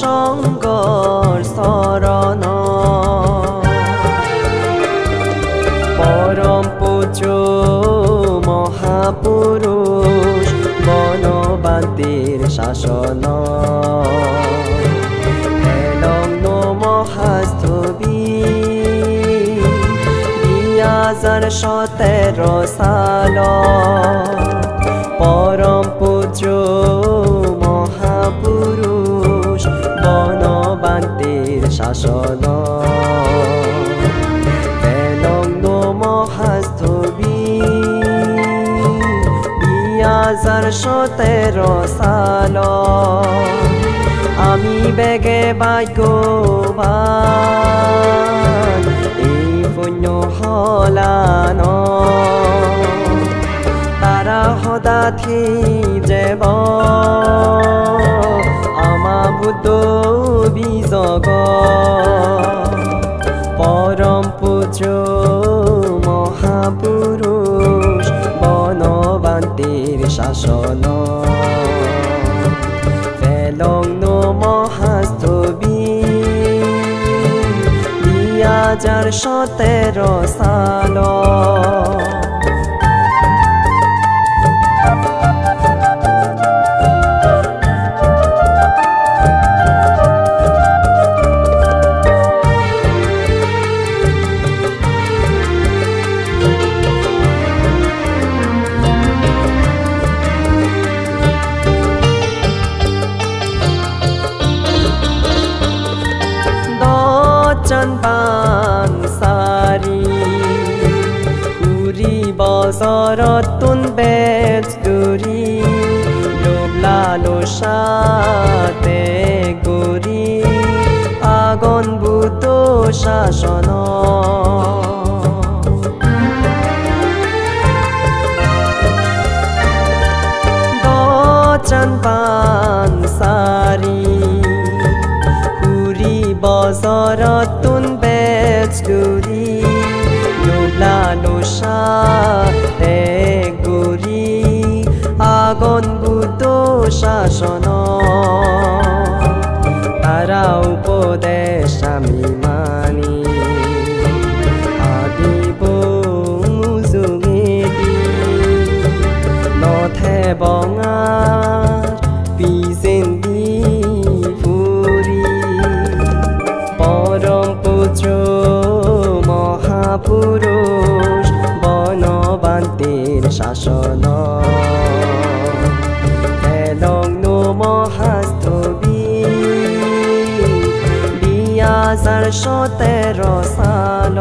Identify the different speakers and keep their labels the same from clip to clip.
Speaker 1: শঙ্কর শরণ। পরম পূজ্য মহাপুরুষ বনবান্তির শাসন। হাজার সতেরো সাল। পরম সতেরো সাল আমি বেগে ভাগ্যবান এই পুণ্য হলান তারা সদা থি যেব আমা বুদ্ধ বিজগ পরম পূজ্য মহাপুরুষ বনবান্তির শাসন। ফেলং মহাস্তবী হাজার সতেরো সাল। দুৰি লোভ আগন বুত শাসন। দচন পান সারি কুড়ি বছৰত শাসন সালো সাল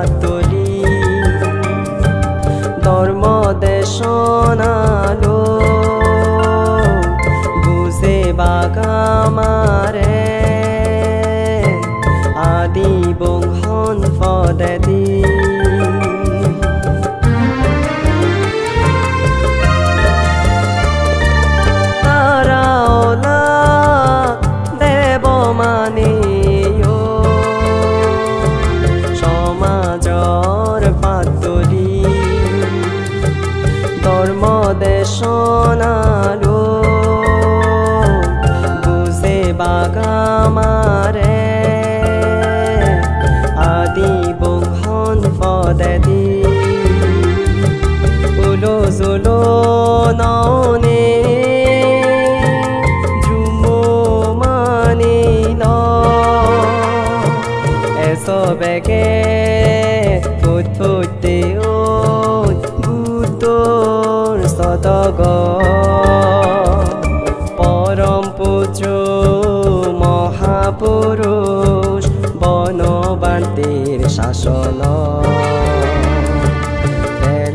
Speaker 1: পাতলি ধর্ম দেশনালো বুঝে বাগামারে আদি বংশন ফদেদি তারাওলা নজলো ননে ঝুমো মানিল এসবেকে থৈতে গুতোর সতগ পরম পুত্র মহাপুরুষ বনবান্তির শাসন।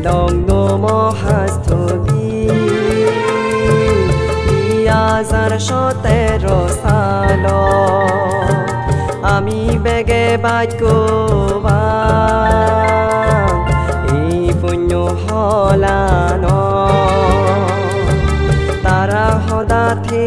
Speaker 1: long হাজার সতেরো সাল আমি বেগে বাজকোবা এই পুণ্য হলানো। তারা হদা থে